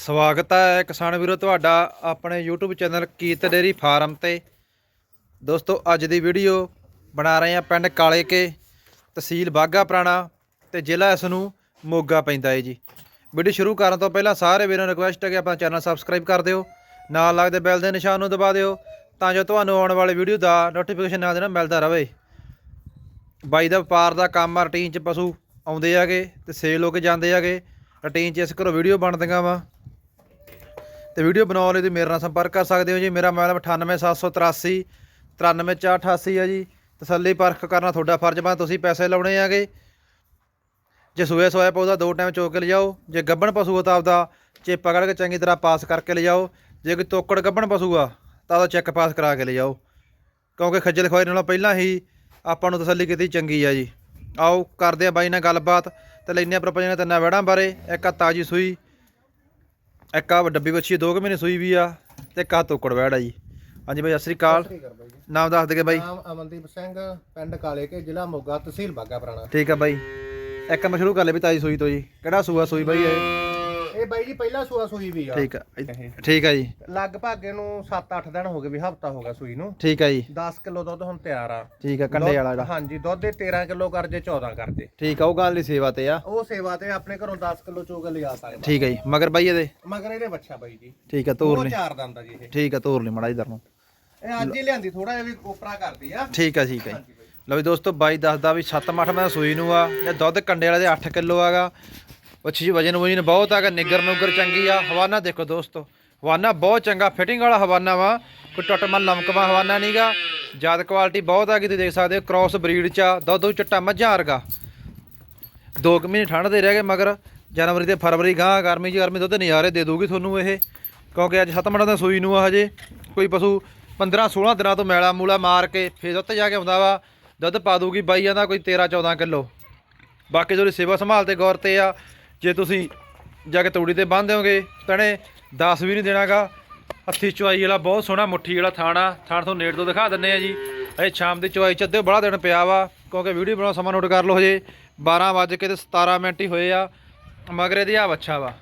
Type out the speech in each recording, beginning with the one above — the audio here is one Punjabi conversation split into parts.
ਸਵਾਗਤ ਹੈ ਕਿਸਾਨ ਵੀਰੋ ਤੁਹਾਡਾ ਆਪਣੇ YouTube ਚੈਨਲ ਕੀਤ ਡੇਰੀ ਫਾਰਮ ਤੇ। ਦੋਸਤੋ, ਅੱਜ ਦੀ ਵੀਡੀਓ ਬਣਾ ਰਹੇ ਹਾਂ ਪਿੰਡ ਕਾਲੇ ਕੇ ਤਹਿਸੀਲ ਬਾਗਾ ਪੁਰਾਣਾ ਤੇ ਜ਼ਿਲ੍ਹਾ ਇਸ ਨੂੰ ਮੋਗਾ ਪੈਂਦਾ ਹੈ ਜੀ। ਵੀਡੀਓ ਸ਼ੁਰੂ ਕਰਨ ਤੋਂ ਪਹਿਲਾਂ ਸਾਰੇ ਵੀਰਾਂ ਨੂੰ ਰਿਕੁਐਸਟ ਹੈ ਕਿ ਆਪਣਾ ਚੈਨਲ ਸਬਸਕ੍ਰਾਈਬ ਕਰ ਦਿਓ, ਨਾਲ ਲੱਗਦੇ ਬੈਲ ਦੇ ਨਿਸ਼ਾਨ ਨੂੰ ਦਬਾ ਦਿਓ ਤਾਂ ਜੋ ਤੁਹਾਨੂੰ ਆਉਣ ਵਾਲੇ ਵੀਡੀਓ ਦਾ ਨੋਟੀਫਿਕੇਸ਼ਨ ਨਾਲ ਦੇ ਨਾਲ ਮਿਲਦਾ ਰਹੇ। ਬਾਈ ਦਾ ਵਪਾਰ ਦਾ ਕੰਮ ਆ ਰੂਟੀਨ ਚ ਪਸ਼ੂ ਆਉਂਦੇ ਆਗੇ ਤੇ ਸੇਲ ਹੋ ਕੇ ਜਾਂਦੇ ਆਗੇ ਰੂਟੀਨ ਚ ਇਸ ਘਰੋਂ ਵੀਡੀਓ ਬਣਦੀਆਂ ਵਾ। ਤੇ ਵੀਡੀਓ ਬਣਾਉਣ ਲਈ ਤੁਸੀਂ ਮੇਰੇ ਨਾਲ ਸੰਪਰਕ ਕਰ ਸਕਦੇ ਹੋ ਜੀ। ਮੇਰਾ ਮੋਬਾਈਲ 98783 93488 ਹੈ ਜੀ। ਤਸੱਲੀ ਪਰਖ ਕਰਨਾ ਤੁਹਾਡਾ ਫਰਜ਼ ਬਣਦਾ, ਤੁਸੀਂ ਪੈਸੇ ਲਾਉਣੇ ਆਗੇ। ਜੇ ਸੂਏ ਸੋਇਆ ਪਊਦਾ, ਦੋ ਟਾਈਮ ਚੋਕ ਕੇ ਲਿਜਾਓ। ਜੇ ਗੱਬਣ ਪਸ਼ੂ ਆ ਤਾਂ ਆਪਦਾ ਚੇਪਾ ਪਕੜ ਕੇ ਚੰਗੀ ਤਰ੍ਹਾਂ ਪਾਸ ਕਰਕੇ ਲਿਜਾਓ। ਜੇ ਕੋਈ ਤੋਕੜ ਗੱਬਣ ਪਸ਼ੂ ਆ, ਤਾਂ ਉਹਦਾ ਚੈੱਕ ਪਾਸ ਕਰਾ ਕੇ ਲਿਜਾਓ। ਕਿਉਂਕਿ ਖੱਜਲ ਖੁਆਈ ਨਾਲੋਂ ਪਹਿਲਾਂ ਹੀ ਆਪਾਂ ਨੂੰ ਤਸੱਲੀ ਕੀਤੀ ਚੰਗੀ ਆ ਜੀ। ਆਓ, ਕਰਦੇ ਆ ਬਾਈ ਨਾਲ ਗੱਲਬਾਤ ਤੇ ਲੈਨੇ ਆ ਪ੍ਰਪੰਚ ਨੇ ਤਿੰਨਾਂ ਵੜਾਂ ਬਾਰੇ। ਇੱਕ ਆ ਤਾਜੀ ਸੂਈ ਇੱਕ ਆ ਡੱਬੀ ਬੱਚੀ 2 ਮਹੀਨੇ ਸੂਈ ਵੀ ਆ ਤੇ ਆ ਤੋਕੜ ਵੜ ਆ ਜੀ ਹਾਂਜੀ ਬਾਈ ਸਤਿ ਸ੍ਰੀ ਅਕਾਲ। ਬਾਈ ਜੀ। ਨਾਮ ਦੱਸ ਦਗੇ ਬਾਈ। ਨਾਮ ਅਮਨਦੀਪ ਸਿੰਘ ਪਿੰਡ ਕਾਲੇ ਕੇ ਜ਼ਿਲ੍ਹਾ ਮੋਗਾ ਤਹਿਸੀਲ ਬਾਗਾ ਪੁਰਾਣਾ। ਠੀਕ ਆ ਬਾਈ। ਇੱਕ ਮੈਂ ਸ਼ੁਰੂ ਕਰ ਲਿਆ ਵੀ ਤਾਜੀ ਸੂਈ ਤੋਂ ਜੀ। ਕਿਹੜਾ ਸੂਆ ਸੂਈ ਬਾਈ ਇਹ? ਇਹ ਬਾਈ ਜੀ ਪਹਿਲਾ ਸੂਆ ਸੂਈ ਵੀ ਆ। ਠੀਕ ਆ। ਠੀਕ ਆ ਜੀ। ਲਗਭਗ ਇਹਨੂੰ 7-8 ਦਿਨ ਹੋ ਗਏ ਵੀ ਹਫਤਾ ਹੋ ਗਿਆ ਸੂਈ ਨੂੰ। ਠੀਕ ਆ ਜੀ। 10 ਕਿਲੋ ਦੁੱਧ ਹੁਣ ਤਿਆਰ ਆ। ਠੀਕ ਆ ਕੰਡੇ ਵਾਲਾ ਜਿਹੜਾ। ਹਾਂਜੀ ਦੁੱਧ ਦੇ 13 ਕਿਲੋ ਕਰ ਜੇ 14 ਕਰ ਜੇ। ਠੀਕ ਆ ਉਹ ਗੱਲ ਦੀ ਸੇਵਾ ਤੇ ਆ। ਉਹ ਸੇਵਾ ਤੇ ਆਪਣੇ ਘਰੋਂ 10 ਕਿਲੋ ਚੋਗ ਲਿਆ ਸਕਦਾ ਠੀਕ ਆ ਜੀ। ਮਗਰ ਬਾਈ ਇਹਦੇ? ਮਗਰ ਇਹਦੇ ਬੱਚਾ ਬਾਈ ਜੀ। ਠੀਕ ਆ ਤੋਰ ਉਹ ਲਈ। ਚਾਰ ਦੰਦ ਆ ਜੀ ਇਹ। ਠੀਕ ਆ ਤੋਰ ਲਈ ਮੜਾ ਇਧਰ ਨੂੰ। ਇਹ ਅੱਜ ਹੀ ਲਿਆਂਦੀ ਥੋੜਾ ਜਿਹਾ ਵੀ ਕੋਪਰਾ ਕਰਦੀ ਆ। ਠੀਕ ਆ ਠੀਕ ਆ ਜੀ। ਲਓ ਵੀ ਦੋਸਤੋ ਬਾਈ ਦੱਸਦਾ ਵੀ 7-8 ਮੈਂ ਸੂਈ ਨੂੰ ਆ। ਜਾਂ ਦੁੱਧ ਕੰਡੇ ਵਾਲੇ ਦੇ 8 ਕਿਲੋ ਆਗਾ। ਵੱਛੀ ਜੀ, ਵਜਨ ਵਜਨ ਬਹੁਤ ਆਗਾ ਨਿੱਗਰ ਨੁੱਗਰ ਚੰਗੀ ਆ, ਹਵਾਨਾ ਦੇਖੋ ਦੋਸਤੋ। ਹਵਾਨਾ ਬਹੁਤ ਚੰਗਾ ਫਿਟਿੰਗ ਵਾਲਾ ਹਵਾਨਾ ਵਾ, ਕੋਈ ਟੁੱਟ ਮਨ ਲਮਕਵਾ ਹਵਾਨਾ ਨਹੀਂਗਾ ਜ਼ਿਆਦਾ ਕੁਆਲਿਟੀ ਬਹੁਤ ਆ ਤੁਸੀਂ ਦੇਖ ਸਕਦੇ ਹੋ ਕ੍ਰਾਸ ਬਰੀਡ ਚ ਆ, ਦੁੱਧ ਦੁੱਧ ਚਿੱਟਾ ਮੱਝਾਂ ਵਰਗਾ। ਦੋ ਕੁ ਮਹੀਨੇ ਠੰਡ ਦੇ ਰਹਿ ਗਏ, ਮਗਰ ਜਨਵਰੀ ਤੇ ਫਰਵਰੀ ਗਾਂ ਗਰਮੀ ਚ ਗਰਮੀ ਦੁੱਧ ਨਜ਼ਾਰੇ ਦੇ ਦੂਗੀ ਤੁਹਾਨੂੰ ਇਹ। ਕਿਉਂਕਿ ਅੱਜ ਸੱਤ ਮਿੰਟਾਂ ਦਾ ਸੂਈ ਨੂੰ ਆ ਹਜੇ। ਕੋਈ ਪਸ਼ੂ 15 16 ਦਿਨਾਂ ਤੋਂ ਮੈਲਾ ਮੂਲਾ ਮਾਰ ਕੇ ਫੇਰ ਉੱਤੇ ਜਾ ਕੇ ਆਉਂਦਾ ਵਾ, ਦੁੱਧ ਪਾ ਦੂਗੀ ਬਾਈਆਂ ਦਾ ਕੋਈ 13 14 ਕਿਲੋ। ਬਾਕੀ ਜਿਹੜੀ ਸੇਵਾ ਸੰਭਾਲ ਤੇ ਗੌਰ ਤੇ ਆ। ਜੇ ਤੁਸੀਂ ਜਾ ਕੇ ਤੂੜੀ ਤੇ ਬੰਨ ਦਿਓਗੇ ਤਣੇ 10 ਵੀ ਨਹੀਂ ਦੇਣਾਗਾ। ਹੱਥੀ ਚੁਆਈ ਵਾਲਾ ਬਹੁਤ ਸੋਹਣਾ ਮੁੱਠੀ ਵਾਲਾ ਥਾਣਾ ਥਾਣ ਤੋਂ ਨੇੜ ਤੋਂ ਦਿਖਾ ਦਿੰਨੇ ਆ ਜੀ। ਇਹ ਸ਼ਾਮ ਦੀ ਚੁਆਈ ਚ ਅੱਧੇ ਬੜਾ ਦਿਨ ਪਿਆ ਵਾ ਕਿਉਂਕਿ ਵੀਡੀਓ ਬਣਾਉਣ ਸਮਾਂ ਨੋਟ ਕਰ ਲਓ ਹਜੇ। 12 ਵਜੇ ਕੇ ਤੇ 17 ਮਿੰਟ ਹੀ ਹੋਏ ਆ ਮਗਰ ਇਹਦੀ ਆ ਬੱਚਾ ਵਾ।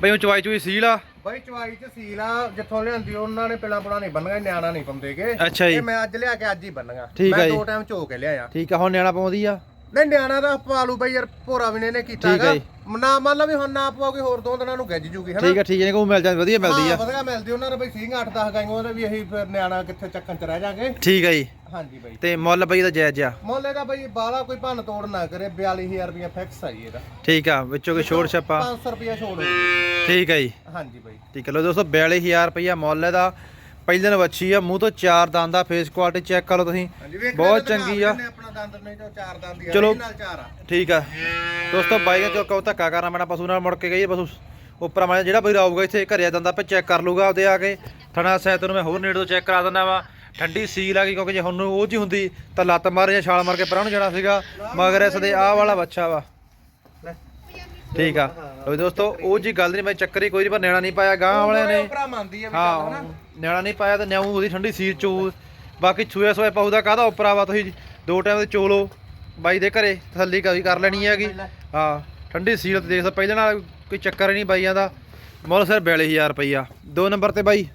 ਬਈ ਉਹ ਚੁਆਈ ਚੁਈ ਸੀਲ ਆ। ਬਾਈ ਚਵਾਈ ਚ ਸੀਲ ਆ ਜਿੱਥੋਂ ਲਿਆਂਦੀ ਉਹਨਾਂ ਨੇ ਪਿਲਾ ਪੁਲਾ ਨਹੀਂ ਬੰਨਗਾ ਨਿਆਣਾ ਨਹੀਂ ਪਾਉਂਦੇਗੇ ਅੱਛਾ ਜੀ। ਇਹ ਮੈਂ ਅੱਜ ਲਿਆ ਕੇ ਅੱਜ ਹੀ ਬੰਨਗਾ ਠੀਕ ਆ ਮੈਂ ਜੀ। ਦੋ ਟਾਈਮ ਚੋ ਕੇ ਲਿਆਇਆ। ਠੀਕ ਆ ਹੁਣ ਨਿਆਣਾ ਪਾਉਂਦੀ ਆ। ਨਹੀਂ ਨਿਆਣਾ ਦਾ ਪਾਲੂ ਬਾਈ ਯਾਰ ਭੋਰਾ ਵੀ ਨੇ ਇਹਨੇ ਕੀਤਾ ਠੀਕ ਹੈਗਾ। ਜੀ। ਨਾ ਮੰਨ ਲਾ ਵੀ ਹੁਣ ਨਾ ਪਾਓਗੇ ਹੋਰ ਦੋ ਦਿਨਾਂ ਨੂੰ ਗੱਜ ਜੂਗੀ ਹਨਾ? ਠੀਕ ਆ ਠੀਕ ਹੈ ਕੋ ਮਿਲ ਜਾਂਦੀ ਵਧੀਆ ਮਿਲਦੀ ਆ। ਹਾਂ, ਵਧੀਆ ਮਿਲਦੀ ਉਹਨਾਂ ਦੇ ਬਈ ਸਿੰਘ 8 10 ਗਾਈਆਂ ਉਹਦੇ ਵੀ ਇਹੀ ਫਿਰ ਨਿਆਣਾ ਕਿੱਥੇ ਚੱਕਣ ਚ ਰਹਿ ਜਾਗੇ। ਠੀਕ ਆ ਜੀ। ਹਾਂਜੀ ਬਾਈ। ਤੇ ਮੁੱਲ ਬਈ ਦਾ ਜਾਇਜ਼ ਆ। ਮੁੱਲ ਦਾ ਬਾਈ ਬਾਲਾ ਕੋਈ ਭੰਨ ਤੋੜ ਨਾ ਕਰੇ 42000 ਰੁਪਇਆ ਫਿਕਸ ਆ ਜੀ ਇਹਦਾ। ਠੀਕ ਆ ਵਿੱਚੋਂ ਕੋਈ ਛੋੜ ਛੱਪਾ। 500 ਰੁਪਇਆ ਛੋੜ। ਠੀਕ ਆ ਜੀ। ਹਾਂਜੀ ਬਾਈ। ਠੀਕ ਹੈ ਲੋ ਦੋਸਤੋ 42000 ਰੁਪਈਆ ਮੁੱਲ ਇਹਦਾ। ਪਹਿਲੇ ਦਿਨ ਵੱਛੀ ਆ ਮੂੰਹ ਤੋਂ ਚਾਰ ਦੰਦ ਆ ਫੇਸ ਕੁਆਲਿਟੀ ਚੈੱਕ ਕਰ ਲਓ ਤੁਸੀਂ। ਬਹੁਤ ਚੰਗੀ ਆ। ਆਪਣਾ ਦੰਦ ਨਹੀਂ ਤਾਂ ਚਾਰ ਦੰਦ ਹੀ ਆ ਚਲੋ। ਠੀਕ ਆ। ਦੋਸਤੋ ਬਾਈਆਂ ਚੋਂ ਕਹੋ ਧੱਕਾ ਕਰਨਾ ਮੈਨਾਂ ਪਸ਼ੂ ਨਾਲ ਮੁੜ ਕੇ ਗਈ ਪਸ਼ੂ। ਉੱਪਰ ਮੈਂ ਜਿਹੜਾ ਬਈ ਆਊਗਾ ਇੱਥੇ ਘਰੇ ਦੰਦਾ ਪੇ ਚੈੱਕ ਕਰ ਲੂਗਾ ਉਹਦੇ ਆ ਕੇ। ਥਣਾ ਸਹਿਤ ਨੂੰ ਮੈਂ ਹੋਰ ਨੇੜੇ ਤੋਂ ਚੈੱਕ ਕਰਾ ਦਿੰਦਾ ਵਾ। ਠੰਡੀ ਸੀਲ ਆ ਗਈ ਕਿਉਂਕਿ ਜੇ ਹੁਣ ਉਹ ਜੀ ਹੁੰਦੀ ਤਾਂ ਲੱਤ ਮਾਰ ਜਾਂ ਛਾਲ ਮਾਰ ਕੇ ਪਰਾਂ ਨੂੰ ਜਾਣਾ ਸੀਗਾ। ਮਗਰ ਇਸ ਦੇ ਆਹ ਵਾਲਾ ਬੱਚਾ ਵਾ। ਠੀਕ ਆ। ਲੋ ਦੋਸਤੋ ਉਹ ਜੀ ਗੱਲ ਨਹੀਂ ਮੈਂ ਚੱਕਰੀ ਕੋਈ ਨਹੀਂ ਪਰ ਨੈਣਾ ਨਹੀਂ ਪਾਇਆ ਗਾਂ ਵਾਲਿਆਂ ਨੇ। ਭਰਾ ਮੰਨਦੀ ਆ ਵੀ ਚੱਲ ਹਾਂ ਹਨਾ ਨਿਆਣਾ ਨਹੀਂ ਪਾਇਆ ਤੇ ਨਿਆਉ ਉਹਦੀ ਠੰਡੀ ਸੀਰ ਚੋ। ਬਾਕੀ ਛੂਏ ਸੋਏ ਪਾਉ ਦਾ ਕਾਹਦਾ ਉਪਰਾ ਵਾ ਤੁਸੀਂ ਦੋ ਟਾਈਮ ਦੇ ਚੋਲੋ ਬਾਈ ਦੇ ਘਰੇ ਤਸੱਲੀ ਕਰੀ ਕਰ ਲੈਣੀ ਹੈਗੀ। ਹਾਂ ਠੰਡੀ ਸੀਰ ਤੇ ਦੇਖ ਸਕ ਪਹਿਲੇ ਨਾਲ ਕੋਈ ਚੱਕਰ ਹੀ ਨਹੀਂ ਬਾਈਆਂ ਦਾ। ਮੁੱਲ ਸਿਰ 42000 ਰੁਪਈਆ। ਦੋ ਨੰਬਰ ਤੇ ਬਾਈ।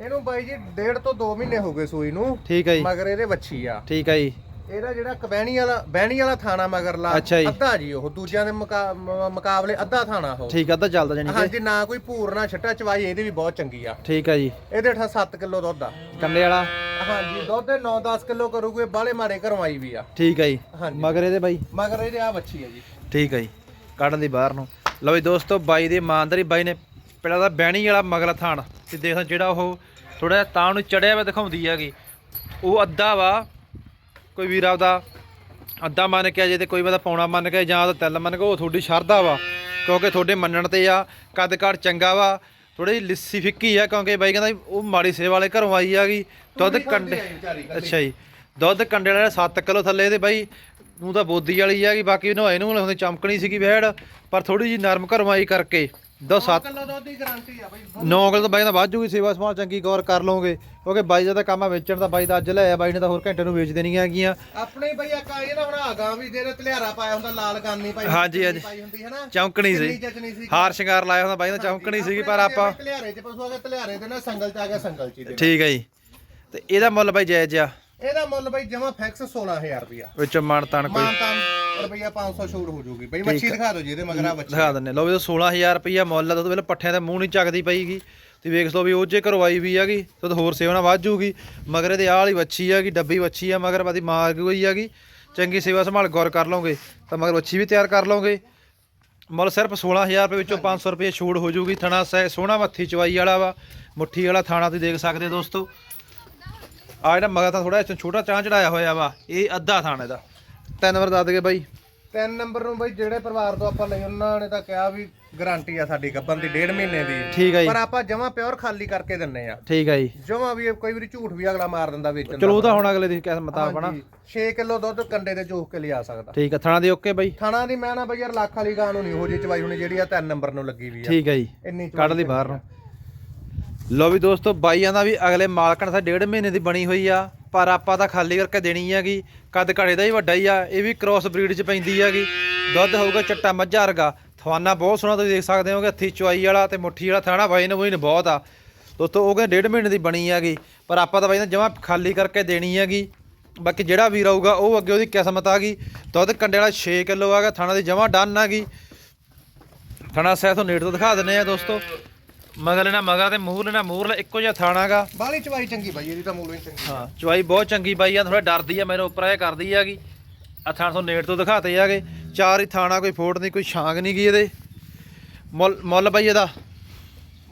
ਇਹਨੂੰ ਬਾਈ ਜੀ ਡੇਢ ਤੋਂ 2 ਮਹੀਨੇ ਹੋ ਗਏ ਸੂਈ ਨੂੰ। ਠੀਕ ਹੈ ਜੀ। ਮਗਰ ਇਹਦੇ ਵੱਛੀ ਆ। ਠੀਕ ਹੈ ਜੀ। ਇਹਦਾ ਜਿਹੜਾ ਕਬੈਣੀ ਵਾਲਾ ਬਹਿਣੀ ਵਾਲਾ ਥਾਣਾ ਮਗਰਲਾ ਅੱਛਾ ਜੀ। ਅੱਧਾ ਜੀ ਉਹ ਦੂਜਿਆਂ ਦੇ ਮੁਕਾ- ਮ- ਮੁਕਾਬਲੇ ਅੱਧਾ ਥਾਣਾ ਉਹ। ਠੀਕ ਆ ਤਾਂ ਚੱਲਦਾ ਜਾਨੀ ਕਿ। ਹਾਂਜੀ ਨਾ ਕੋਈ ਭੂਰ ਨਾ ਛੱਟਾ ਚਵਾਈ ਇਹਦੀ ਵੀ ਬਹੁਤ ਚੰਗੀ ਆ। ਠੀਕ ਹੈ ਜੀ। ਇਹਦੇ 7 ਕਿਲੋ ਦੁੱਧ ਆ। ਕੰਡੇ ਵਾਲਾ? ਹਾਂਜੀ ਦੁੱਧ 9-10 ਕਿਲੋ ਕਰੂਗੇ ਬਾਲੇ ਮਾਰੇ ਘਰੋਂ ਆਈ ਵੀ ਆ। ਠੀਕ ਹੈ ਜੀ। ਹਾਂਜੀ। ਮਗਰ ਇਹਦੇ ਬਾਈ? ਮਗਰ ਇਹਦੇ ਆ ਵੱਛੀ ਆ ਜੀ। ਠੀਕ ਹੈ ਜੀ। ਕੱਢਣ ਦੀ ਬਾਹਰ ਨੂੰ। ਲਓ ਜੀ ਦੋਸਤੋ ਬਾਈ ਦੇ ਇਮਾਨਦਾਰੀ ਬਾਈ ਨੇ ਪਹਿਲਾਂ ਤਾਂ ਬਹਿਣੀ ਵਾਲਾ ਮਗਲਾ ਥਾਣ। ਤੇ ਦੇਖੋ ਜਿਹੜਾ ਉਹ ਥੋੜਾ ਜਿਹਾ ਤਾਂ ਨੂੰ ਚੜਿਆ ਵਾ ਦਿਖਾਉਂਦੀ ਹੈਗੀ। ਉਹ ਅੱਧਾ ਵਾ ਕੋਈ ਵੀਰ ਆਪਦਾ ਅੱਧਾ ਮੰਨ ਕੇ ਆ ਜੇ ਤੇ ਕੋਈ ਬੰਦਾ ਪੌਣਾ ਮੰਨ ਕੇ ਜਾਂ ਤਾਂ ਤਿਲ ਮੰਨ ਕੇ ਉਹ ਤੁਹਾਡੀ ਸ਼ਰਧਾ ਵਾ ਕਿਉਂਕਿ ਤੁਹਾਡੇ ਮੰਨਣ ਤੇ ਆ ਕੱਦ ਕਾਠ ਚੰਗਾ ਵਾ ਥੋੜੀ ਜਿਹੀ ਲਿੱਸੀ ਫਿੱਕੀ ਆ ਕਿਉਂਕਿ ਬਾਈ ਕਹਿੰਦਾ ਉਹ ਮਾੜੀ ਸੇਵਾ ਵਾਲੇ ਘਰੋਂ ਆਈ ਹੈਗੀ ਦੁੱਧ ਕੰਡੇ ਅੱਛਾ ਜੀ। ਦੁੱਧ ਕੰਡੇ ਵਾਲੇ 7 ਕਿਲੋ ਥੱਲੇ ਇਹਦੇ ਬਾਈ ਨੂੰ ਤਾਂ ਬੋਦੀ ਵਾਲੀ ਹੈਗੀ ਬਾਕੀ ਨਹਾਏ ਨੂੰ ਹੁੰਦੀ ਚਮਕਣੀ ਸੀਗੀ ਵਹਿੜ ਪਰ ਥੋੜੀ ਜੀ ਨਰਮ ਘਰੋਂ ਆਈ ਕਰਕੇ। ਦੋ 7 ਕਿਲੋ ਦੁੱਧ ਦੀ ਗਾਰੰਟੀ ਆ ਬਈ। 9 ਕਿਲੋ ਤਾਂ ਬਾਈ ਦਾ ਵੱਧ ਜੂਗੀ ਸੇਵਾ ਸਮਾਲ ਚੰਗੀ ਗੌਰ ਕਰ ਲਓਗੇ। ਕਿਉਂਕਿ ਬਾਈ ਦਾ ਤਾਂ ਕੰਮ ਆ ਵੇਚਣ ਦਾ ਬਾਈ ਦਾ ਅੱਜ ਲੈ ਆ ਬਾਈ ਨੇ ਤਾਂ ਹੋਰ ਘੰਟੇ ਨੂੰ ਵੇਚ ਦੇਣੀਆਂ ਹੈਗੀਆਂ। ਆਪਣੇ ਬਈ ਇੱਕ ਆਈ ਨਾ ਹੁਣ ਆਗਾ ਵੀ ਜਿਹੜੇ ਧਲਿਆਰਾ ਪਾਇਆ ਹੁੰਦਾ ਲਾਲ ਗਾਨੀ ਪਾਈ ਹਾਂਜੀ, ਹਾਂਜੀ। ਪਾਈ ਹੁੰਦੀ ਹੈ ਨਾ ਚੌਂਕਣੀ ਸੀ। ਹਾਰ ਸ਼ਿੰਗਾਰ ਲਾਇਆ ਹੁੰਦਾ ਬਾਈ ਦਾ ਚੌਂਕਣੀ ਸੀਗੀ ਪਰ ਆਪਾਂ ਧਲਿਆਰੇ ਚ ਪਸ਼ੂ ਆ ਗਿਆ ਧਲਿਆਰੇ ਦੇ ਨਾ ਸੰਗਲ ਚ ਆ ਗਿਆ ਸੰਗਲ ਚ ਠੀਕ ਹੈ ਜੀ। ਤੇ ਇਹਦਾ ਮੁੱਲ ਬਾਈ ਜਾਇਜ਼ ਆ? ਇਹਦਾ ਮੁੱਲ ਬਈ ਜਮਾ ਫਿਕਸ 16000 ਰੁਪਿਆ ਵਿੱਚੋਂ ਮਾਣ ਤਾਣ ਕੋਈ? ਮਾਨਤਾਨ ਰੁਪਿਆ 500 ਛੂਟ ਹੋ ਜੂਗੀ ਬਈ ਮੱਛੀ ਦਿਖਾ ਦਿਓ ਜੀ ਇਹਦੇ ਮਗਰਾ ਬੱਚੀ ਦਿਖਾ ਦਿੰਨੇ ਲਓ ਵੀ 16000 ਰੁਪਈਆ ਮੁੱਲ ਆ ਤਾਂ ਪਹਿਲਾਂ ਪੱਠਿਆਂ ਦੇ ਮੂੰਹ ਨਹੀਂ ਚੱਕਦੀ ਪਈਗੀ। ਤੇ ਵੇਖ ਲਓ ਵੀ ਉਹ ਜੇ ਕਰਵਾਈ ਵੀ ਹੈਗੀ ਤੇ ਹੋਰ ਸੇਵਾ ਨਾਲ ਵੱਧ ਜੂਗੀ ਮਗਰ ਇਹਦੇ ਆਹ ਵਾਲੀ ਵੱਛੀ ਹੈਗੀ ਡੱਬੀ ਵੱਛੀ ਆ ਮਗਰ ਬਾਦੀ ਮਾਰ ਗਈ ਹੈਗੀ। ਚੰਗੀ ਸੇਵਾ ਸੰਭਾਲ ਗੌਰ ਕਰ ਲਓਗੇ ਤਾਂ ਮਗਰ ਵੱਛੀ ਵੀ ਤਿਆਰ ਕਰ ਲਓਗੇ। ਮੁੱਲ ਸਿਰਫ 16000 ਰੁਪਏ ਵਿੱਚੋਂ 500 ਰੁਪਏ ਛੂਟ ਹੋ ਜੂਗੀ ਥਣਾ ਸੋਹਣਾ ਮੱਥੀ ਚਵਾਈ ਵਾਲਾ ਵਾ ਮੁੱਠੀ ਵਾਲਾ ਥਾਣਾ ਤੁਸੀਂ ਦੇਖ ਸਕਦੇ ਹੋ ਦੋਸਤੋ। ਆ ਜਿਹੜਾ ਮਗਰ ਤਾਂ ਥੋੜਾ ਛੋਟਾ ਚਾਂ ਚੜਾਇਆ ਹੋਇਆ ਵਾ ਇਹ ਅੱਧਾ ਥਾਣਾ ਇਹਦਾ। ਤਿੰਨ ਵਾਰ ਦੱਸ ਦਗੇ ਬਾਈ। ਤਿੰਨ ਨੰਬਰ ਨੂੰ ਬਈ ਜਿਹੜੇ ਪਰਿਵਾਰ ਤੋਂ ਆਪਾਂ ਲਈ ਉਹਨਾਂ ਨੇ ਤਾਂ ਕਿਹਾ ਵੀ ਗਾਰੰਟੀ ਆ ਸਾਡੀ ਗੱਬਨ ਦੀ ਡੇਢ ਮਹੀਨੇ ਦੀ। ਠੀਕ ਹੈ ਜੀ। ਪਰ ਆਪਾਂ ਜਮਾ ਪਿਓਰ ਖਾਲੀ ਕਰਕੇ ਦਿੰਨੇ ਆ। ਠੀਕ ਹੈ ਜੀ। ਜਮਾ ਵੀ ਕੋਈ ਵਾਰੀ ਝੂਠ ਵੀ ਅਗਲਾ ਮਾਰ ਦਿੰਦਾ ਵੇਚਣ ਚਲੋ ਉਹ ਤਾਂ ਹੁਣ ਅਗਲੇ ਦੀ ਕਿਸ ਮੁਤਾਬਕ ਨਾ 6 ਕਿਲੋ ਦੁੱਧ ਕੰਡੇ ਤੇ ਚੋਖ ਕੇ ਲਿਆ ਸਕਦਾ। ਠੀਕ ਹੈ ਥਾਣਾ ਦੇ ਓਕੇ ਬਾਈ। ਥਾਣਾ ਦੀ ਮੈਂ ਨਾ ਬਈ ਯਾਰ ਲੱਖ ਵਾਲੀ ਗਾਂ ਨੂੰ ਨਹੀਂ ਹੋ ਜੀ ਚਵਾਈ ਹੁਣੀ ਜਿਹੜੀ ਆ ਤਿੰਨ ਨੰਬਰ ਨੂੰ ਲੱਗੀ ਵੀ ਆ। ਠੀਕ ਹੈ ਜੀ। ਇੰਨੀ ਕੱਢ ਲਈ ਬਾਹਰ ਨੂੰ। ਲੋ ਵੀ ਦੋਸਤੋ ਬਾਈਆਂ ਦਾ ਵੀ ਅਗਲੇ ਮਾਲਕਣ ਦਾ ਡੇਢ ਮਹੀਨੇ ਦੀ ਬਣੀ ਹੋਈ ਆ। ਪਰ ਆਪਾਂ ਤਾਂ ਖਾਲੀ ਕਰਕੇ ਦੇਣੀ ਹੈਗੀ, ਕੱਦ ਘੜੇ ਦਾ ਹੀ ਵੱਡਾ ਹੀ ਆ, ਇਹ ਵੀ ਕ੍ਰੋਸ ਬਰੀਡ ਚ ਪੈਂਦੀ ਹੈਗੀ। ਦੁੱਧ ਹੋਊਗਾ ਚੱਟਾ ਮੱਝਾ ਵਰਗਾ। ਥਵਾਨਾ ਬਹੁਤ ਸੋਹਣਾ ਤੁਸੀਂ ਦੇਖ ਸਕਦੇ ਹੋਗੇ, ਹੱਥੀ ਚੁਆਈ ਵਾਲਾ ਤੇ ਮੁੱਠੀ ਵਾਲਾ, ਥਾਣਾ ਬਾਈ ਨੇ ਉਹੀ ਨੇ ਬਹੁਤ ਆ। ਦੋਸਤੋ, ਉਹ ਕਹਿੰਦੇ ਡੇਢ ਮਹੀਨੇ ਦੀ ਬਣੀ ਹੈਗੀ, ਪਰ ਆਪਾਂ ਤਾਂ ਬਾਈ ਨੇ ਜਮਾ ਖਾਲੀ ਕਰਕੇ ਦੇਣੀ ਹੈਗੀ। ਬਾਕੀ ਜਿਹੜਾ ਵੀਰ ਆਊਗਾ ਉਹ ਅੱਗੇ ਉਹਦੀ ਕਿਸਮਤ ਆ ਗਈ। ਦੁੱਧ ਕੰਡੇ ਵਾਲਾ 6 ਕਿਲੋ ਆ ਗਿਆ, ਥਾਣਾ ਦੀ ਜਮਾ ਡਨ ਆ ਗਈ ਥਾਣਾ ਸਹਿ ਤੋਂ ਨੇੜ ਤੋਂ ਦਿਖਾ ਦਿੰਨੇ ਆ ਦੋਸਤੋ। ਮਗਰ ਨਾ ਮਗਰ ਤੇ ਮੂਹਰ ਨਾ ਮੂਹਰ ਇੱਕੋ ਜਿਹਾ ਥਾਣਾਗਾ ਬਾਹਲੀ ਚਵਾਈ ਚੰਗੀ ਬਾਈ ਇਹਦੀ ਤਾਂ ਮੂਲ ਵੀ ਚੰਗੀ ਹਾਂ ਚਵਾਈ ਬਹੁਤ ਚੰਗੀ ਬਾਈ ਆ ਥੋੜਾ ਡਰਦੀ ਆ ਮੇਰੇ ਉੱਪਰ ਇਹ ਕਰਦੀ ਹੈਗੀ। ਆ ਥਾਣ ਤੋਂ ਨੇੜ ਤੋਂ ਦਿਖਾਤੇ ਹੈਗੇ। ਚਾਰ ਹੀ ਥਾਣਾ ਕੋਈ ਫੋਟ ਨਹੀਂ ਕੋਈ ਛਾਂਗ ਨਹੀਂ ਗਈ ਇਹਦੇ। ਮੁੱਲ ਮੁੱਲ ਬਾਈ ਇਹਦਾ?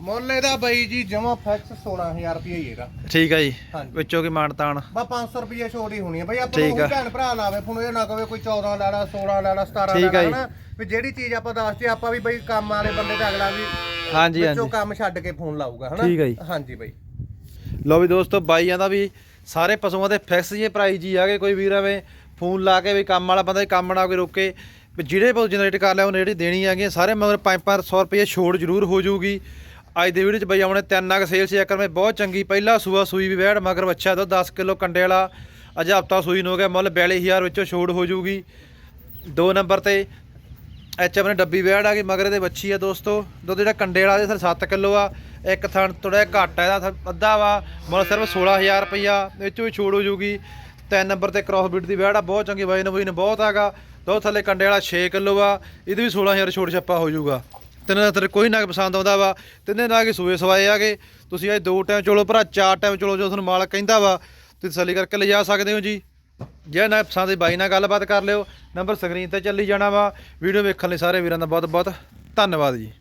ਮੁੱਲ ਇਹਦਾ ਬਾਈ ਜੀ ਜਮਾ ਫਿਕਸ 16000 ਰੁਪਏ ਹੀ ਇਹਦਾ ਠੀਕ ਆ ਜੀ ਹਾਂਜੀ। ਵਿੱਚੋਂ ਕੀ ਮਾਣ ਤਾਣ? ਬਾ 500 ਰੁਪਏ ਛੋੜ ਹੀ ਹੋਣੀ ਹੈ ਬਈ ਆਪਾਂ ਠੀਕ ਨੂੰ ਆ। ਭੈਣ ਭਰਾ ਲਾਵੇ ਫੋਨ ਇਹ ਨਾ ਕਵੇ ਕੋਈ 14 ਲੈ ਲਾ 16 ਲੈ ਲਾ 17 ਠੀਕ ਲੈ ਆ ਲਾ ਜੀ। ਹਨਾ? ਵੀ ਜਿਹੜੀ ਚੀਜ਼ ਆਪਾਂ ਦੱਸਦੇ ਆਪਾਂ ਵੀ ਬਈ ਕੰਮ ਵਾਲੇ ਬੰਦੇ ਤੇ ਅਗਲਾ ਵੀ ਹਾਂਜੀ ਵਿੱਚੋਂ ਹਾਂਜੀ। ਕੰਮ ਛੱਡ ਕੇ ਫੋਨ ਲਾਊਗਾ ਹਨਾ? ਠੀਕ ਆ ਜੀ। ਹਾਂਜੀ ਬਈ। ਲਓ ਵੀ ਦੋਸਤੋ ਬਾਈਆਂ ਦਾ ਵੀ ਸਾਰੇ ਪਸ਼ੂਆਂ ਦੇ ਫਿਕਸ ਜੇ ਪ੍ਰਾਈਸ ਹੀ ਆਗੇ ਕੋਈ ਵੀਰ ਐਵੇਂ ਫੋਨ ਲਾ ਕੇ ਵੀ ਕੰਮ ਵਾਲਾ ਬੰਦਾ ਹੀ ਕੰਮ ਨਾ ਕੋਈ ਰੋਕੇ ਵੀ ਜਿਹੜੇ ਪਸ਼ੂ ਜਨਰੇਟ ਕਰ ਲਿਆ ਉਹਨੇ ਜਿਹੜੀ ਦੇਣੀ ਹੈਗੀ ਸਾਰੇ ਮਗਰ 5-500 ਰੁਪਏ ਛੋੜ ਜ਼ਰੂਰ ਹੋ ਜਾਊਗੀ। ਅੱਜ ਦੇ ਵੀਡੀਓ ਚ ਬਈ ਆਉਣੇ ਤਿੰਨ ਨਗ ਸੇਲ ਚੈੱਕ ਮੈਂ ਬਹੁਤ ਚੰਗੀ ਪਹਿਲਾ ਸੂਆ ਸੂਈ ਵੀ ਵੈੜ ਮਗਰ ਬੱਚਾ ਦੋ 10 ਕਿਲੋ ਕੰਡੇ ਵਾਲਾ ਅਜੇ ਹਫਤਾ ਸੂਈ ਨੂੰ ਹੋ ਗਿਆ ਮੁੱਲ 42000 ਵਿੱਚੋਂ ਛੋੜ ਹੋ ਜਾਊਗੀ। ਦੋ ਨੰਬਰ ਤੇ ਐਚ ਆਪਣੇ ਡੱਬੀ ਵੈੜ ਆ ਗਈ ਮਗਰ ਇਹਦੇ ਬੱਚੀ ਆ ਦੋਸਤੋ। ਦੁੱਧ ਜਿਹੜਾ ਕੰਡੇ ਵਾਲਾ, ਇਹਦੇ ਸਰ 7 ਕਿਲੋ ਆ। ਇੱਕ ਥਣ ਥੋੜਾ ਜਿਹਾ ਘੱਟ ਆ, ਇਹਦਾ ਅੱਧਾ ਵਾ। ਮੁੱਲ ਸਿਰਫ 16000 ਰੁਪਈਆ। ਇਹ 'ਚੋਂ ਵੀ ਛੋੜ ਹੋ ਜੂਗੀ। ਤਿੰਨ ਨੰਬਰ ਤੇ ਕ੍ਰਾਸ ਬੀਟ ਦੀ ਵੈੜ ਆ ਬਹੁਤ ਚੰਗੀ ਵਜ਼ਨ ਵਜਨ ਬਾਈ ਨੇ ਬਹੁਤ ਆਗਾ। ਦੁੱਧ ਥੱਲੇ ਕੰਡੇ ਵਾਲਾ 6 ਕਿਲੋ ਆ। ਇਹਦੇ ਵੀ 16000 ਛੋੜ ਛੱਪਾ ਹੋ ਜਾਊਗਾ ਤਿੰਨ ਦਾ ਤੇਰੇ ਕੋਈ ਨਾ ਪਸੰਦ ਆਉਂਦਾ ਵਾ। ਤਿੰਨੇ ਨਾ ਕਿ ਸੂਏ ਸਵਾਏ ਆਗੇ। ਤੁਸੀਂ ਅੱਜ ਦੋ ਟਾਈਮ ਚਲੋ ਭਰਾ, ਚਾਰ ਟਾਈਮ ਚਲੋ ਜੋ ਤੁਹਾਨੂੰ ਮਾਲਕ ਕਹਿੰਦਾ ਵਾ। ਤੁਸੀਂ ਤਸੱਲੀ ਕਰਕੇ ਲਿਜਾ ਸਕਦੇ ਹੋ ਜੀ। ਜੇ ਨਾ ਪਸੰਦ ਦੀ ਬਾਈ ਨਾਲ ਗੱਲਬਾਤ ਕਰ ਲਿਓ, ਨੰਬਰ ਸਕਰੀਨ ਤੇ ਚੱਲੀ ਜਾਣਾ ਵਾ। ਵੀਡੀਓ ਵੇਖਣ ਲਈ ਸਾਰੇ ਵੀਰਾਂ ਦਾ ਬਹੁਤ ਬਹੁਤ ਧੰਨਵਾਦ ਜੀ।